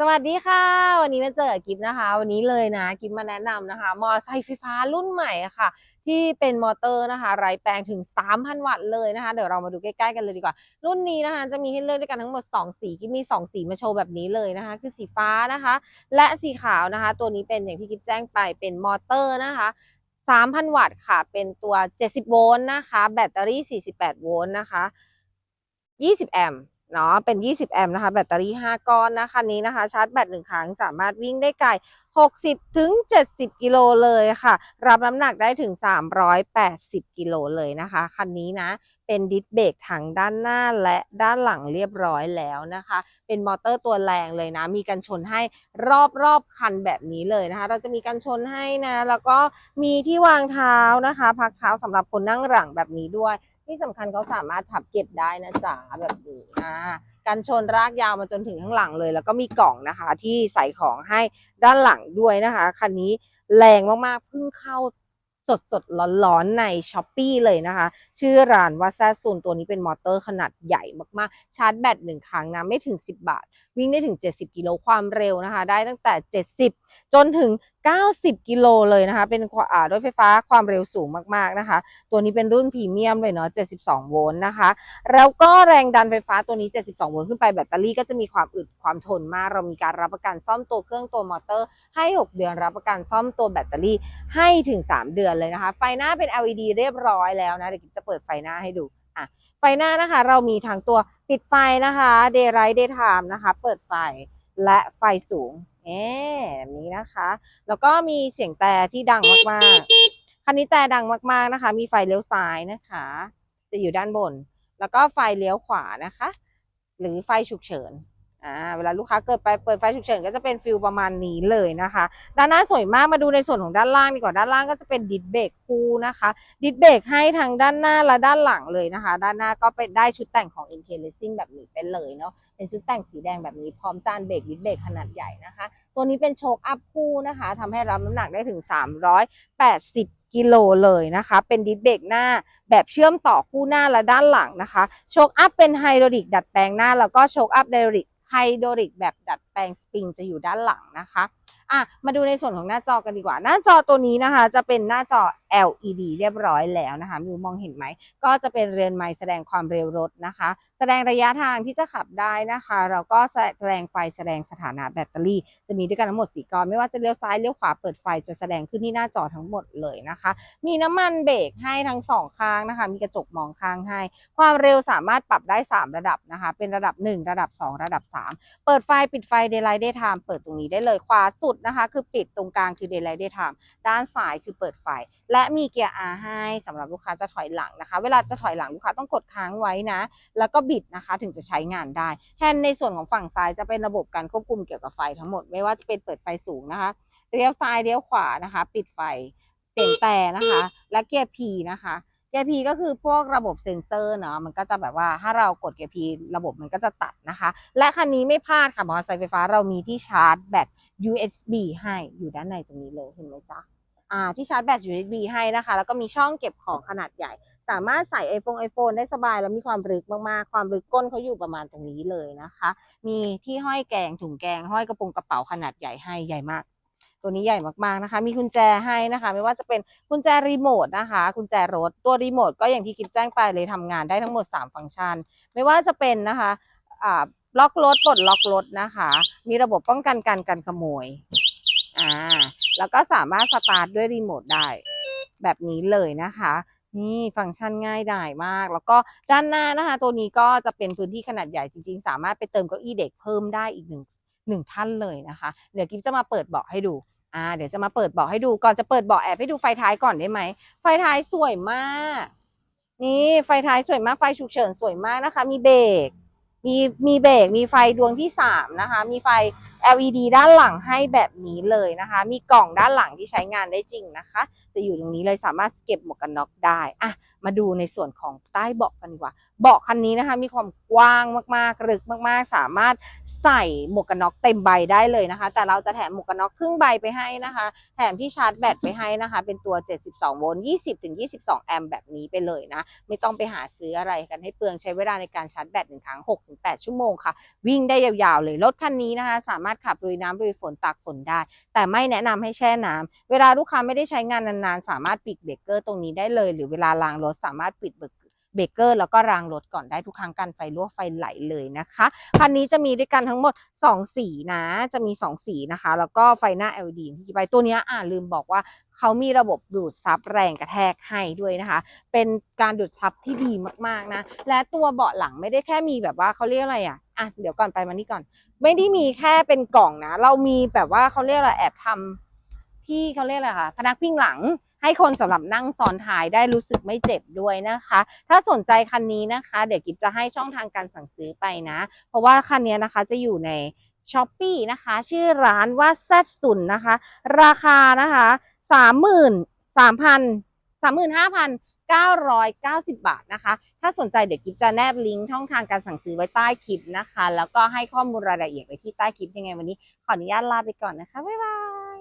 สวัสดีค่ะ วันนี้มาเจอกิฟนะคะ วันนี้เลยนะกิฟมาแนะนำนะคะ มอเตอร์ไซค์ไฟฟ้ารุ่นใหม่ค่ะ ที่เป็นมอเตอร์นะคะไร้แปลงถึง 3,000 วัตต์เลยนะคะ เดี๋ยวเรามาดูใกล้ๆกันเลยดีกว่า รุ่นนี้นะคะ จะมีให้เลือกด้วยกันทั้งหมด 2 สีกิฟมี 2 สีมาโชว์แบบนี้เลยนะคะ คือสีฟ้านะคะ และสีขาวนะคะ ตัวนี้เป็นอย่างที่กิฟแจ้งไปเป็นมอเตอร์นะคะ3,000 วัตต์ค่ะ เป็นตัว 70 โวลต์นะคะ แบตเตอรี่ 48 โวลต์นะคะ 20 แอมป์ เนาะเป็น 20 แอมป์นะคะ แบตเตอรี่ 5 ก้อนนะคันนี้นะคะ ชาร์จแบตหนึ่งครั้งสามารถวิ่งได้ไกล 60 ถึง 70 กิโลเลยค่ะ รับน้ำหนักได้ถึง 380 กิโลเลยนะคะ คันนี้นะ เป็นดิสเบรกทั้งด้านหน้าและด้านหลังเรียบร้อยแล้วนะคะ เป็นมอเตอร์ตัวแรงเลยนะ มีกันชนให้รอบรอบคันแบบนี้เลยนะคะ เราจะมีกันชนให้นะ แล้วก็มีที่วางเท้านะคะ พักเท้าสำหรับคนนั่งหลังแบบนี้ด้วย ที่สำคัญเขาสามารถพับเก็บได้นะจ๊ะแบบนี้อ่ากันชนรากยาวมาจนถึงข้างหลังเลย แล้วก็มีกล่องนะคะ ที่ใส่ของให้ด้านหลังด้วยนะคะคันนี้แรงมากๆเพิ่งเข้าสดสดๆร้อนๆในช้อปปีเลยนะคะ ชื่อร้านว่าแซซูนตัวนี้เป็นมอเตอร์ขนาดใหญ่มากๆ ชาร์จแบตหนึ่งครั้งนะ ไม่ถึง 10 บาท วิ่งได้ถึง 70 กิโลความเร็วนะคะ ได้ตั้งแต่ 70 จนถึง 90 กิโลเลยนะคะ เป็นรถไฟฟ้าความเร็วสูงมากๆนะคะ ตัวนี้เป็นรุ่นพรีเมียมเลยเนาะ 72 โวลต์นะคะ แล้วก็แรงดันไฟฟ้าตัวนี้ 72 โวลต์ขึ้นไปแบตเตอรี่ก็จะมีความอึดความทนมาก เรามีการรับประกันซ่อมตัวเครื่องตัวมอเตอร์ให้ 6 เดือนรับประกันซ่อมตัวแบตเตอรี่ให้ถึง 3 เดือนเลยนะคะ ไฟหน้าเป็น LED เรียบร้อยแล้วนะเดี๋ยวกิ๊บจะเปิดไฟหน้าให้ดูอะไฟหน้านะคะ เรามีทั้งตัวปิดไฟนะคะ Daylight Daytime นะคะ เปิดไฟและไฟสูง แบบนี้นะคะ แล้วก็มีเสียงแต่ที่ดังมากๆ คันนี้แต่ดังมากๆนะคะ มีไฟเลี้ยวซ้ายนะคะ จะอยู่ด้านบน แล้วก็ไฟเลี้ยวขวานะคะ หรือไฟฉุกเฉิน อ่าเวลาลูกค้าเกิดไปเปิดไฟฉุกเฉินก็จะเป็นฟิลประมาณนี้เลยนะคะ ด้านหน้าสวยมากมาดูในส่วนของด้านล่างดีกว่าด้านล่างก็จะเป็นดิสเบรกคู่นะคะ ดิสเบรกให้ทั้งด้านหน้าและด้านหลังเลยนะคะ ด้านหน้าก็เป็นได้ชุดแต่งของ i n t e r Racing แบบนี้ไปเลยเนาะเป็นชุดแต่งสีแดงแบบนี้พร้อมจานเบรกดิสเบรกขนาดใหญ่นะคะ ตัวนี้เป็นโชคอัพคู่นะคะทำให้รับน้ำหนักได้ถึง 380กิโลเลยนะคะ เป็นดิสเบรกหน้าแบบเชื่อมต่อคู่หน้าและด้านหลังนะคะ โชคอัพเป็นไฮดรอลิกดัดแปลงหน้า แล้วก็โชคอัพไดรอลิก ไฮดรลิกแบบดัดแปลงสปริงจะอยู่ด้านหลังนะคะอะมาดูในส่วนของหน้าจอกันดีกว่า หน้าจอตัวนี้นะคะ จะเป็นหน้าจอ LED เรียบร้อยแล้วนะคะมิวมองเห็นไหม ก็จะเป็นเรือนไม้แสดงความเร็วรถนะคะ แสดงระยะทางที่จะขับได้นะคะ เราก็แสดงไฟแสดงสถานะแบตเตอรี่ จะมีด้วยกันทั้งหมดสีกรไม่ว่าจะเลี้ยวซ้ายเลี้ยวขวาเปิดไฟจะแสดงขึ้นที่หน้าจอทั้งหมดเลยนะคะ มีน้ำมันเบรกให้ทั้งสองข้างนะคะ มีกระจกมองข้างให้ ความเร็วสามารถปรับได้ 3 ระดับนะคะ เป็นระดับ 1 ระดับ 2 ระดับ 3 เปิดไฟปิดไฟ Daylight Daytime เปิดตรงนี้ได้เลยขวาสุดนะคะ คือปิดตรงกลางคือ Daylight Daytime ด้านซ้ายคือเปิดไฟและมีเกียร์ R ให้สำหรับลูกค้าจะถอยหลังนะคะ เวลาจะถอยหลังลูกค้าต้องกดค้างไว้นะ แล้วก็บิดนะคะถึงจะใช้งานได้แทนในส่วนของฝั่งซ้ายจะเป็นระบบการควบคุมเกี่ยวกับไฟทั้งหมดไม่ว่าจะเป็นเปิดไฟสูงนะคะเลี้ยวซ้ายเลี้ยวขวานะคะ ปิดไฟเสียงแต่นะคะ และเกียร์ P นะคะเกียร์ P ก็คือพวกระบบเซ็นเซอร์เนาะมันก็จะแบบว่าถ้าเรากดเกียร์ P ระบบมันก็จะตัดนะคะ และคันนี้ไม่พลาดค่ะมอเตอร์ไซค์ไฟฟ้าเรามีที่ชาร์จแบต USB ให้อยู่ด้านในตรงนี้เลยเห็นไหมจ๊ะ ที่ชาร์จแบต USB ให้นะคะ แล้วก็มีช่องเก็บของขนาดใหญ่ สามารถใส่ iPhone iPhone ได้สบาย แล้วมีความลึกมากๆ ความลึกก้นเขาอยู่ประมาณตรงนี้เลยนะคะ มีที่ห้อยแกงถุงแกง ห้อยกระโปรงกระเป๋าขนาดใหญ่ให้ใหญ่มาก ตัวนี้ใหญ่มากๆนะคะ มีกุญแจให้นะคะ ไม่ว่าจะเป็นกุญแจรีโมทนะคะกุญแจรถตัวรีโมทก็อย่างที่คลิปแจ้งไปเลยทำงานได้ทั้งหมด 3 ฟังก์ชัน ไม่ว่าจะเป็นนะคะอ่าล็อกรถปลดล็อกรถนะคะ มีระบบป้องกันการการขโมยอ่า แล้วก็สามารถสตาร์ทด้วยรีโมทได้ แบบนี้เลยนะคะ นี่ฟังก์ชันง่ายดายมาก แล้วก็ด้านหน้านะคะ ตัวนี้ก็จะเป็นพื้นที่ขนาดใหญ่จริง ๆ สามารถไปเติมเก้าอี้เด็กเพิ่มได้อีกหนึ่งหนึ่งท่านเลยนะคะ เดี๋ยวกิ๊บจะมาเปิดเบาะให้ดูอ่าเดี๋ยวจะมาเปิดเบาะให้ดูก่อนจะเปิดเบาะแอบให้ดูไฟท้ายก่อนได้ไหมไฟท้ายสวยมาก นี่ไฟท้ายสวยมากไฟฉุกเฉินสวยมากนะคะ มีเบรก มีมีเบรกมีไฟดวงที่สามนะคะ มีไฟ LED ด้านหลังให้แบบนี้เลยนะคะ มีกล่องด้านหลังที่ใช้งานได้จริงนะคะ จะอยู่ตรงนี้เลยสามารถเก็บหมวกกันน็อกได้อะ มาดูในส่วนของใต้เบาะกันดีกว่า เบาะคันนี้นะคะ มีความกว้างมากๆ ลึกมากๆ สามารถใส่หมวกกันน็อกเต็มใบได้เลยนะคะ แต่เราจะแถมหมวกกันน็อกครึ่งใบไปให้นะคะ แถมที่ชาร์จแบตไปให้นะคะ เป็นตัว 72 โวลต์ 20ถึง22 แอมป์แบบนี้ไปเลยนะ ไม่ต้องไปหาซื้ออะไรกันให้เปลืองใช้เวลาในการชาร์จแบตหนึ่งครั้ง 6-8 ชั่วโมงค่ะ วิ่งได้ยาวๆ เลย รถคันนี้นะคะ สามารถขับลุยน้ำลุยฝนตากฝนได้ แต่ไม่แนะนำให้แช่น้ำเวลาลูกค้าไม่ได้ใช้งานนานๆ สามารถปิดเบรกเกอร์ตรงนี้ได้เลย หรือเวลาล้างรถสามารถปิดเบรกเบรกเกอร์แล้วก็รางรถก่อนได้ทุกครั้งการไฟรั่วไฟไหลเลยนะคะคันนี้จะมีด้วยกันทั้งหมด 2 สีนะ จะมี 2 สีนะคะ แล้วก็ไฟหน้า LED ที่ไปตัวนี้อ่าลืมบอกว่าเขามีระบบดูดซับแรงกระแทกให้ด้วยนะคะ เป็นการดูดซับที่ดีมากๆนะ และตัวเบาะหลังไม่ได้แค่มีแบบว่าเขาเรียกอะไรอะ อะ เดี๋ยวก่อนไปมานี่ก่อน ไม่ได้มีแค่เป็นกล่องนะ เรามีแบบว่าเขาเรียกอะไรแอบทำที่เขาเรียกอะไรคะพนักพิงหลัง ให้คนสำหรับนั่งซ้อนท้ายได้รู้สึกไม่เจ็บด้วยนะคะ ถ้าสนใจคันนี้นะคะ เดี๋ยวกิฟจะให้ช่องทางการสั่งซื้อไปนะ เพราะว่าคันนี้นะคะจะอยู่ในช้อปปีนะคะ ชื่อร้านว่าแซดซุนนะคะ ราคานะคะสามหมื่นสามพันสามหมื่นห้าพันเก้าร้อยเก้าสิบบาทนะคะ ถ้าสนใจเดี๋ยวกิฟจะแนบลิงก์ช่องทางการสั่งซื้อไว้ใต้คลิปนะคะ แล้วก็ให้ข้อมูลรายละเอียดไว้ที่ใต้คลิปยังไงวันนี้ ขออนุญาตลาไปก่อนนะคะ บ๊ายบาย